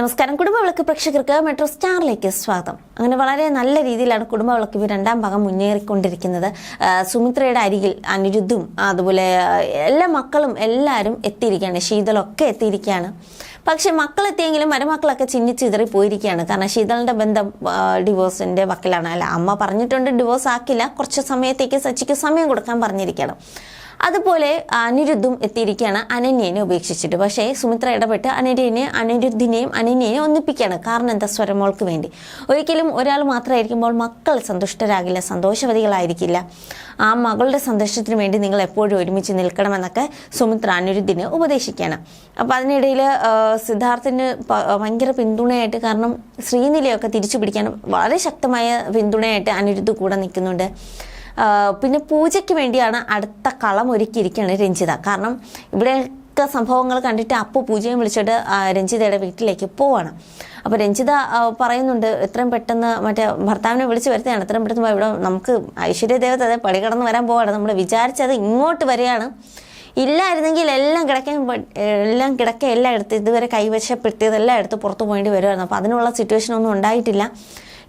നമസ്കാരം. കുടുംബവിളക്ക് പ്രേക്ഷകർക്ക് മെട്രോ സ്റ്റാറിലേക്ക് സ്വാഗതം. അങ്ങനെ വളരെ നല്ല രീതിയിലാണ് കുടുംബവിളക്ക് ഇവർ രണ്ടാം ഭാഗം മുന്നേറിക്കൊണ്ടിരിക്കുന്നത്. സുമിത്രയുടെ അരികിൽ അനിരുദ്ധും അതുപോലെ എല്ലാ മക്കളും എല്ലാവരും എത്തിയിരിക്കുകയാണ്. ശീതളൊക്കെ എത്തിയിരിക്കുകയാണ്. പക്ഷേ മക്കൾ എത്തിയെങ്കിലും മരുമക്കളൊക്കെ ചിന്നിച്ചിതറി പോയിരിക്കുകയാണ്. കാരണം ശീതളിന്റെ ബന്ധം ഡിവോഴ്സിന്റെ വക്കിലാണ്. അല്ല അമ്മ പറഞ്ഞിട്ടുണ്ട് ഡിവോഴ്സ് ആക്കില്ല. കുറച്ച് സമയത്തേക്ക് സച്ചിക്ക് സമയം കൊടുക്കാൻ പറഞ്ഞിരിക്കണം അതുപോലെ അനിരുദ്ധും എത്തിയിരിക്കുകയാണ് അനന്യനെ ഉപേക്ഷിച്ചിട്ട്. പക്ഷേ സുമിത്ര ഇടപെട്ട് അനിരുദ്ധിനെ അനിരുദ്ധിനെയും അനന്യനെയും ഒന്നിപ്പിക്കുകയാണ്. കാരണം എന്താ? സ്വരമോൾക്ക് വേണ്ടി. ഒരിക്കലും ഒരാൾ മാത്രമായിരിക്കുമ്പോൾ മക്കൾ സന്തുഷ്ടരാകില്ല സന്തോഷവതികളായിരിക്കില്ല. ആ മകളുടെ സന്തോഷത്തിന് വേണ്ടി നിങ്ങൾ എപ്പോഴും ഒരുമിച്ച് നിൽക്കണമെന്നൊക്കെ സുമിത്ര അനിരുദ്ധിനെ ഉപദേശിക്കുകയാണ്. അപ്പോൾ അതിനിടയിൽ സിദ്ധാർത്ഥിന് ഭയങ്കര പിന്തുണയായിട്ട് കാരണം ശ്രീനിലയൊക്കെ തിരിച്ചു പിടിക്കാൻ വളരെ ശക്തമായ പിന്തുണയായിട്ട് അനിരുദ്ധ് കൂടെ നിൽക്കുന്നുണ്ട്. പിന്നെ പൂജയ്ക്ക് വേണ്ടിയാണ് അടുത്ത കളം ഒരുക്കിയിരിക്കുകയാണ് രഞ്ജിത. കാരണം ഇവിടെയൊക്കെ സംഭവങ്ങൾ കണ്ടിട്ട് അപ്പു പൂജയും വിളിച്ചിട്ട് രഞ്ജിതയുടെ വീട്ടിലേക്ക് പോവാണ്. അപ്പോൾ രഞ്ജിത പറയുന്നുണ്ട് എത്രയും പെട്ടെന്ന് മറ്റേ ഭർത്താവിനെ വിളിച്ച് വരുത്തുകയാണ് എത്രയും പെട്ടെന്ന് ഇവിടെ നമുക്ക് ഐശ്വര്യ ദേവത അതെ പടി കടന്ന് വരാൻ പോവാണ്. നമ്മൾ വിചാരിച്ചത് ഇങ്ങോട്ട് വരികയാണ് ഇല്ലായിരുന്നെങ്കിൽ എല്ലാം കിടക്കാൻ എല്ലാം കിടക്ക എല്ലാം എടുത്ത് ഇതുവരെ കൈവശപ്പെടുത്തിയതെല്ലാം എടുത്ത് പുറത്തു പോയിട്ട് വരുമായിരുന്നു. അപ്പോൾ അതിനുള്ള സിറ്റുവേഷൻ ഒന്നും ഉണ്ടായിട്ടില്ല.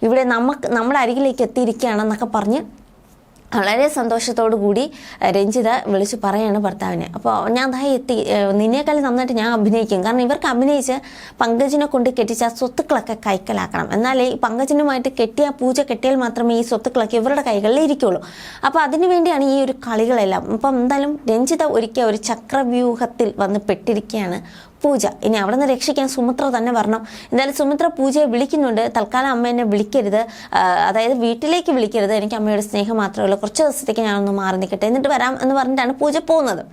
ഇവിടെ നമുക്ക് നമ്മുടെ അരികിലേക്ക് എത്തിയിരിക്കുകയാണെന്നൊക്കെ പറഞ്ഞ് വളരെ സന്തോഷത്തോടു കൂടി രഞ്ജിത വിളിച്ച് പറയാണ് ഭർത്താവിനെ. അപ്പോൾ ഞാൻ ദാ എത്തി നിന്നേക്കാളും നന്നായിട്ട് ഞാൻ അഭിനയിക്കും. കാരണം ഇവർക്ക് അഭിനയിച്ച് പങ്കജിനെ കൊണ്ട് കെട്ടിച്ച സ്വത്തുക്കളൊക്കെ കൈക്കലാക്കണം. എന്നാലേ ഈ പങ്കജിനുമായിട്ട് കെട്ടിയ പൂജ കെട്ടിയാൽ മാത്രമേ ഈ സ്വത്തുക്കളൊക്കെ ഇവരുടെ കൈകളിൽ ഇരിക്കുള്ളൂ. അപ്പോൾ അതിനു വേണ്ടിയാണ് ഈ ഒരു കളികളെല്ലാം. അപ്പം എന്തായാലും രഞ്ജിത ഒരിക്കൽ ഒരു ചക്രവ്യൂഹത്തിൽ വന്ന് പെട്ടിരിക്കുകയാണ് പൂജ. ഇനി അവിടെ നിന്ന് രക്ഷിക്കാൻ സുമിത്ര തന്നെ വരണം. എന്തായാലും സുമിത്ര പൂജയെ വിളിക്കുന്നുണ്ട്. തൽക്കാലം അമ്മ എന്നെ വിളിക്കരുത്. അതായത് വീട്ടിലേക്ക് വിളിക്കരുത്. എനിക്ക് അമ്മയുടെ സ്നേഹം മാത്രമേ ഉള്ളൂ. കുറച്ച് ദിവസത്തേക്ക് ഞാനൊന്ന് മാറി നിൽക്കട്ടെ. എന്നിട്ട് വരാം എന്ന് പറഞ്ഞിട്ടാണ് പൂജ പോകുന്നത്.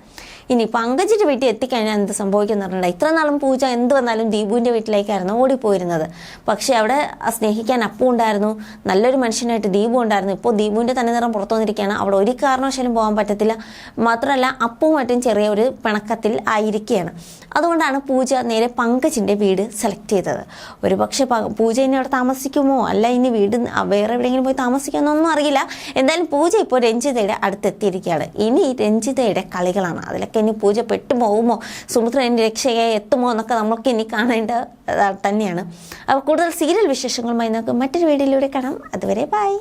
ഇനി പങ്കജിന്റെ വീട്ടിൽ എത്തിക്കഴിഞ്ഞാൽ എന്ത് സംഭവിക്കുന്ന പറഞ്ഞിട്ടുണ്ട് ഇത്ര നാളും പൂജ എന്ത് വന്നാലും ദീപുവിന്റെ വീട്ടിലേക്കായിരുന്നു ഓടിപ്പോയിരുന്നത്. പക്ഷേ അവിടെ സ്നേഹിക്കാൻ അപ്പു ഉണ്ടായിരുന്നു. നല്ലൊരു മനുഷ്യനായിട്ട് ദീപു ഉണ്ടായിരുന്നു. ഇപ്പോൾ ദീപുവിന്റെ തന്നെ നിറം പുറത്തു വന്നിരിക്കുകയാണ്. അവിടെ ഒരു കാരണവശാലും പോകാൻ പറ്റത്തില്ല. മാത്രമല്ല അപ്പുമായിട്ടും ചെറിയ ഒരു പിണക്കത്തിൽ ആയിരിക്കുകയാണ്. അതുകൊണ്ടാണ് പൂജ നേരെ പങ്കജിന്റെ വീട് സെലക്ട് ചെയ്തത്. ഒരു പക്ഷേ പൂജ ഇനി അവിടെ താമസിക്കുമോ? അല്ല ഇനി വീട് വേറെ എവിടെയെങ്കിലും പോയി താമസിക്കുമെന്നൊന്നും അറിയില്ല. എന്തായാലും പൂജ ഇപ്പോൾ രഞ്ജിതയുടെ അടുത്തെത്തിയിരിക്കുകയാണ്. ഇനി രഞ്ജിതയുടെ കളികളാണ്. അതിലൊക്കെ ഇനി പൂജ പെട്ടുപോകുമോ സുമിത്ര എന്റെ രക്ഷയായി എത്തുമോ എന്നൊക്കെ നമുക്ക് ഇനി കാണേണ്ട തന്നെയാണ്. അപ്പോൾ കൂടുതൽ സീരിയൽ വിശേഷങ്ങളുമായി നമുക്ക് മറ്റൊരു വീഡിയോയിലൂടെ കാണാം. അതുവരെ ബൈ